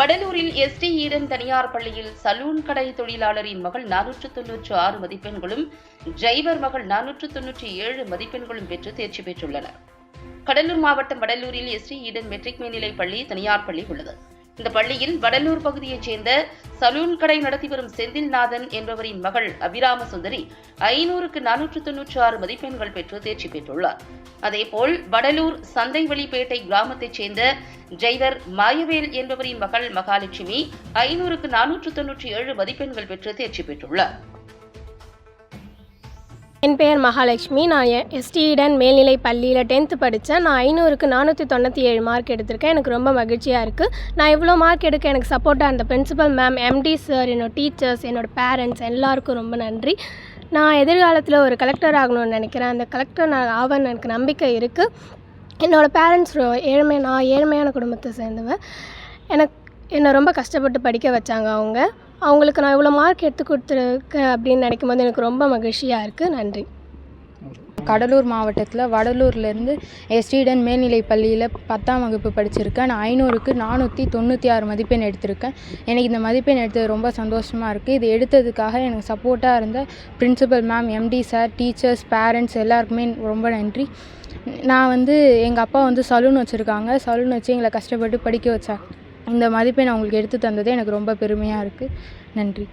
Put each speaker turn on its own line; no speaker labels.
வடலூரில் ST Eden தனியார் பள்ளியில் salon கடை தொழிலாளரின் மகள் நானூற்று தொன்னூற்று ஆறு மதிப்பெண்களும் டிரைவர் மகள் நானூற்று தொன்னூற்றி ஏழு மதிப்பெண்களும் பெற்று தேர்ச்சி பெற்றுள்ளனர். கடலூர் மாவட்டம் வடலூரில் எஸ்டி ஈடன் மெட்ரிக் மேல்நிலைப் பள்ளி தனியார் பள்ளி உள்ளது. இந்த பள்ளியில் வடலூர் பகுதியைச் சேர்ந்த சலூன் கடை நடத்தி வரும் செந்தில்நாதன் என்பவரின் மகள் அபிராம சுந்தரி ஐநூறுக்கு நானூற்று தொன்னூற்று ஆறு மதிப்பெண்கள் பெற்று தேர்ச்சி பெற்றுள்ளார். அதேபோல் வடலூர் சந்தைவெளிப்பேட்டை கிராமத்தைச் சேர்ந்த ஜெய்வர் மாயவேல் என்பவரின் மகள் மகாலட்சுமி ஐநூறுக்கு நானூற்று தொன்னூற்றி ஏழு மதிப்பெண்கள் பெற்று தேர்ச்சி பெற்றுள்ளார்.
என் பெயர் மகாலட்சுமி. நான் எஸ்டிஇடன் மேல்நிலை பள்ளியில் டென்த்து படித்தேன் நான் ஐநூறுக்கு நானூற்றி தொண்ணூற்றி ஏழு மார்க் எடுத்திருக்கேன். எனக்கு ரொம்ப மகிழ்ச்சியாக இருக்குது நான் இவ்வளோ மார்க் எடுக்க எனக்கு சப்போர்ட்டாக இருந்த பிரின்சிபல் மேம் எம்டி சார் என்னோட டீச்சர்ஸ் என்னோட பேரண்ட்ஸ் எல்லாருக்கும் ரொம்ப நன்றி. நான் எதிர்காலத்தில் ஒரு கலெக்டர் ஆகணும்னு நினைக்கிறேன். அந்த கலெக்டர் நான் ஆவேன்னு எனக்கு நம்பிக்கை இருக்குது என்னோடய பேரண்ட்ஸ் ஏழ்மை நான் ஏழ்மையான குடும்பத்தை சேர்ந்தவன் எனக்கு என்னை ரொம்ப கஷ்டப்பட்டு படிக்க வச்சாங்க அவங்க. அவங்களுக்கு நான் இவ்வளோ மார்க் எடுத்து கொடுத்துருக்கேன் அப்படின்னு நினைக்கும் போது எனக்கு ரொம்ப மகிழ்ச்சியாக இருக்குது நன்றி.
கடலூர் மாவட்டத்தில் வடலூர்லேருந்து எஸ்டிடன் மேல்நிலைப் பள்ளியில் பத்தாம் வகுப்பு படிச்சிருக்கேன். நான் ஐநூறுக்கு நானூற்றி தொண்ணூற்றி ஆறு மதிப்பெண் எடுத்திருக்கேன். எனக்கு இந்த மதிப்பெண் எடுத்தது ரொம்ப சந்தோஷமாக இருக்குது இது எடுத்ததுக்காக எனக்கு சப்போர்ட்டாக இருந்த principal ma'am MD sir teachers parents எல்லாருக்குமே ரொம்ப நன்றி. நான் வந்து எங்கள் அப்பா வந்து சலூன் வச்சுருக்காங்க. சலூன் வச்சு எங்களை கஷ்டப்பட்டு படிக்க வச்சாங்க. இந்த மதிப்பெண் அவங்களுக்கு எடுத்து தந்தது எனக்கு ரொம்ப பெருமையாக இருக்குது நன்றி.